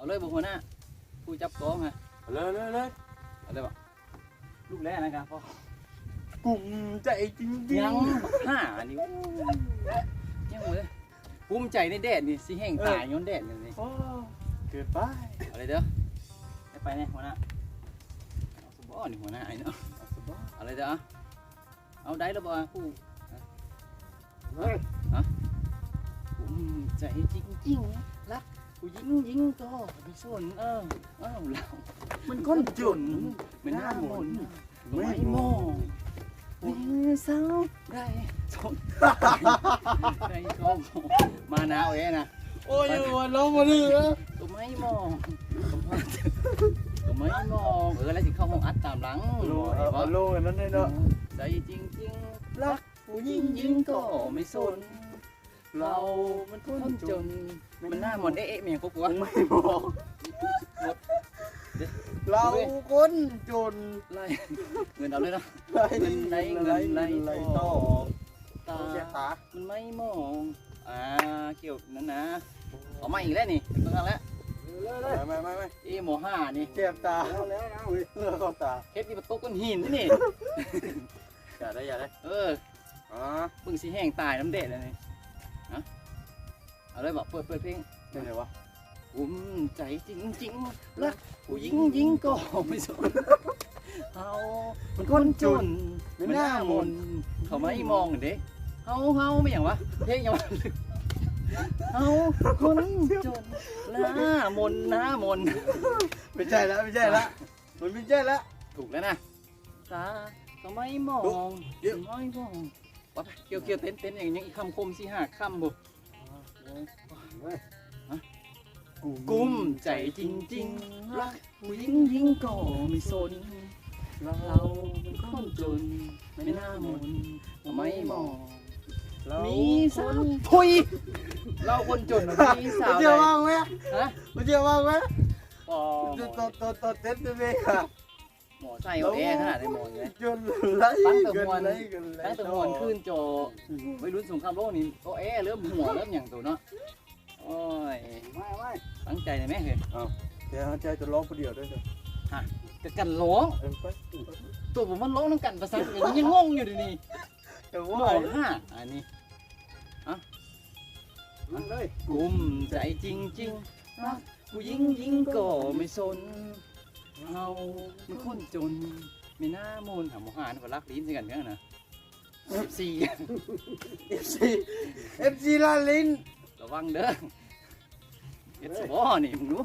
เอาเลยบอกหัวหน้าผู้จับกองฮะเลยเลยเลยเอาเลยบอกลูกแรกนะครับพ่อกลุ่มใจจริงๆยังห้าอันนี้ยังเลยภูมิใจในแดดนี่สิแห้งตายย้อนแดดนี่นี่โอ้เกิดไปเอาเลยเด้อได้ไปเนี่ยหัวหน้าเอาสบอนี่หัวหน้าไอ้เนาะเอาสบายเอาเลยเด้อเอาเอาได้แล้วบ่ผู้เฮ้ยภูมิใจจริงๆรัก ผู้หญิงหญิงก็ไม่สนเออเอ้าเรามันคนจุนม่น่าหมุนไม่ไม่มมอองงมีสาวได้สนใจก็มาหนาวเองนะโอ้ยวันน้องมาดิเอตัวไม่มองตัวไม่มองเออแล้วสิเข้าห้องอัดตามหลังลงเอาลงอันนั้นเลยเนาะใจจริงจริงรักผู้หญิงหญิงก็ไม่สน เรามันคนจนมันหน้าหมอนเอ๊ะเอ๊ะเมียกูกลัวไม่บอกเราคนจนไล่เงินเอาเลยเนาะไรเงินไหลเงินไหลไรต่อตาแค่ตามันไม่มองอ่าเกี่ยวนั่นนะเอามาอีกแล้วนี่เพิ่งเอาแล้วไม่ไม่ไม่เอโมห้านี่เจ็บตาแล้วแล้วแล้วเลือเข้าตาเฮ็ดที่ประตูก้อนหินนี่อย่าได้อย่าได้เอออ๋อเบิ่งสิแห้งตายน้ำเด็ดเลยนี่ฮะ เอาเลยบอกเปิดเปิดเพลงเป็นไงวะภูมิใจจริงๆรักผู้หญิงหญิงก็ไม่สนเฮามันคนจนไม่น่ามนเขาไม่มองเด้เฮาเฮาไม่อย่างวะเพลงอย่างวะเฮาคนจนหน้ามนหน้ามนไม่ใช่แล้วไม่ใช่แล้วมันไม่ใช่แล้วถูกแล้วนะตาก็ไม่มองเดี๋ยวไม่มองว่าไปเกี่ยวเกี่ยวเต้นเต้นอย่างยังอีกคำคมสี่ห้าคำบุ กุ้มใจจริงๆ รักผู้หญิงหญิงก็ไม่สน เราเป็นคนจน ไม่น่ามนไม่มองมีสาวพุยเราคนจนมีสาวมันเชื่อว่างไหมฮะมันเชื่อว่างไหมปอตัวตัวตัวตัวเต้นตัวเองอะหมอใส่เอาแอร์ขนาดได้หมอเลยจนไรตั้งแต่มวนไรกันไรตั้งแต่มวนขึ้นจอไม่รู้สงครามโลกนี่โอแอร์เริ่มหัวเริ่มอย่างตัวเนาะโอ้ยไม่ไม่ตั้งใจเลยแม่เฮ้ยเดี๋ยวใจจะร้องคนเดียวด้วยเถอะจะกันร้องเออไปตัวผมมันร้องน้ำกันประสานกันยังงงอยู่ดินี่แต่หมว่าอห้าอันนี้มันเลยกุมใจจริงๆรักผู้หญิงหญิงก็ไม่สนเราเป็นคนจนไม่น่ามนหาหมอหานว่ารักลิ้นสิกันกันนะสี่เอฟซีเอฟซีลาลินระวังเด้อ เอ็ดสบอนี่มึงรู้